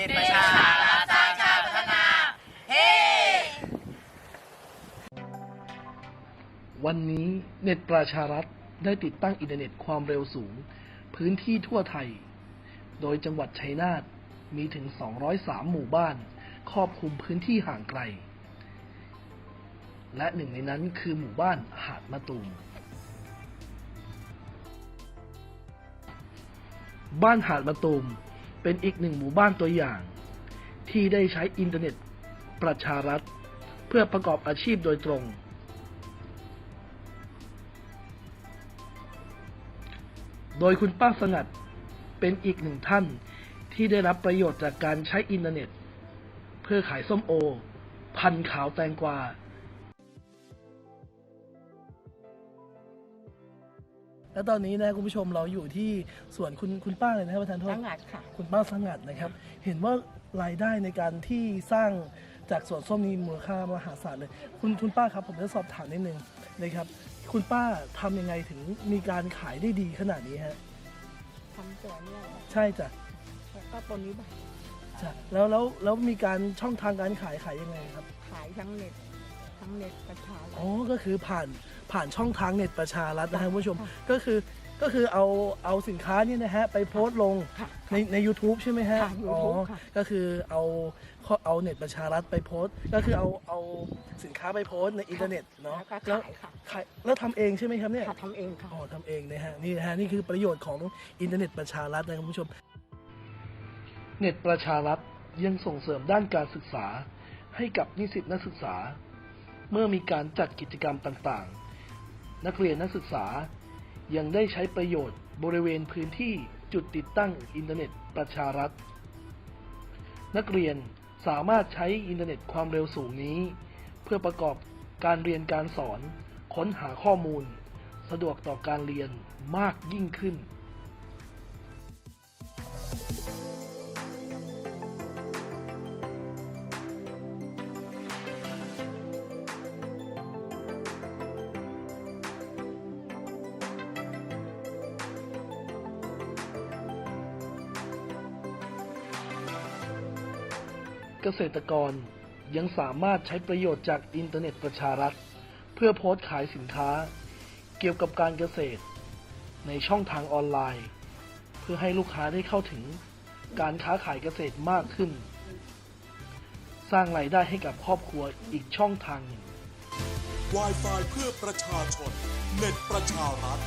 เป็นประชารัฐสร้างชาติพัฒนา เฮ้วันนี้เน็ตประชารัฐได้ติดตั้งอินเทอร์เน็ตความเร็วสูง พื้นที่ทั่วไทย โดยจังหวัดชัยนาทมีถึง 203 หมู่บ้าน ครอบคลุมพื้นที่ห่างไกล และหนึ่งในนั้นคือหมู่บ้านหาดมะตูม บ้านหาดมะตูม เป็นอีกหนึ่งหมู่บ้านตัวอย่าง ที่ได้ใช้อินเทอร์เน็ตประชารัฐ เพื่อประกอบอาชีพโดยตรง โดยคุณป้าสงัดเป็นอีกหนึ่งท่านที่ได้รับประโยชน์จากการใช้อินเทอร์เน็ต เพื่อขายส้มโอ พันขาวแตงกวา และตอนนี้นะคุณผู้ชมเราอยู่ที่สวนคุณคุณป้าเลยนะครับประธานโทษตั้งหลักค่ะ คุณป้าสงัดนะครับ เห็นว่ารายได้ในการที่สร้างจากสวนส้มนี้มูลค่ามหาศาลเลย คุณคุณป้าครับผมจะสอบถามนิดนึงนะครับ คุณป้าทำยังไงถึงมีการขายได้ดีขนาดนี้ฮะทำตัวเนี่ยใช่จ้ะแล้วก็ตัวนี้แบบจ้ะแล้วแล้วแล้วมีการช่องทางการขายขายยังไงครับ ขายทั้งเน็ต ทั้งเน็ตประชารัฐ อ๋อ ก็คือผ่านผ่านช่องทางเน็ตประชารัฐนะฮะคุณผู้ชมค่ะก็คือก็คือเอาเอาสินค้านี่นะฮะไปโพสต์ลงค่ะในใน YouTube ใช่ไหมฮะ ค่ะ YouTube ค่ะ ก็คือเอาเอาเน็ตประชารัฐไปโพสต์ ก็คือเอาเอาสินค้าไปโพสต์ในอินเทอร์เน็ตเนาะ แล้วก็แล้วขายค่ะขายแล้วทำเองใช่ไหมครับเนี่ย ค่ะทำเองค่ะ อ๋อทำเองนะฮะนี่นะฮะนี่คือประโยชน์ของอินเทอร์เน็ตประชารัฐนะครับคุณผู้ชม เน็ตประชารัฐยังส่งเสริมด้านการศึกษา ให้กับนิสิตนักศึกษา เมื่อมีการจัดกิจกรรมต่างๆ นักเรียนนักศึกษายังได้ใช้ประโยชน์บริเวณพื้นที่จุดติดตั้งอินเทอร์เน็ตประชารัฐ นักเรียนสามารถใช้อินเทอร์เน็ตความเร็วสูงนี้ เพื่อประกอบการเรียนการสอน ค้นหาข้อมูล สะดวกต่อการเรียนมากยิ่งขึ้น เกษตรกรยังสามารถใช้ประโยชน์จากอินเทอร์เน็ตประชารัฐ เพื่อโพสต์ขายสินค้า เกี่ยวกับการเกษตร ในช่องทางออนไลน์ เพื่อให้ลูกค้าได้เข้าถึงการค้าขายเกษตรมากขึ้น สร้างรายได้ให้กับครอบครัวอีกช่องทางหนึ่ง Wi-Fi เพื่อประชาชน เน็ตประชารัฐ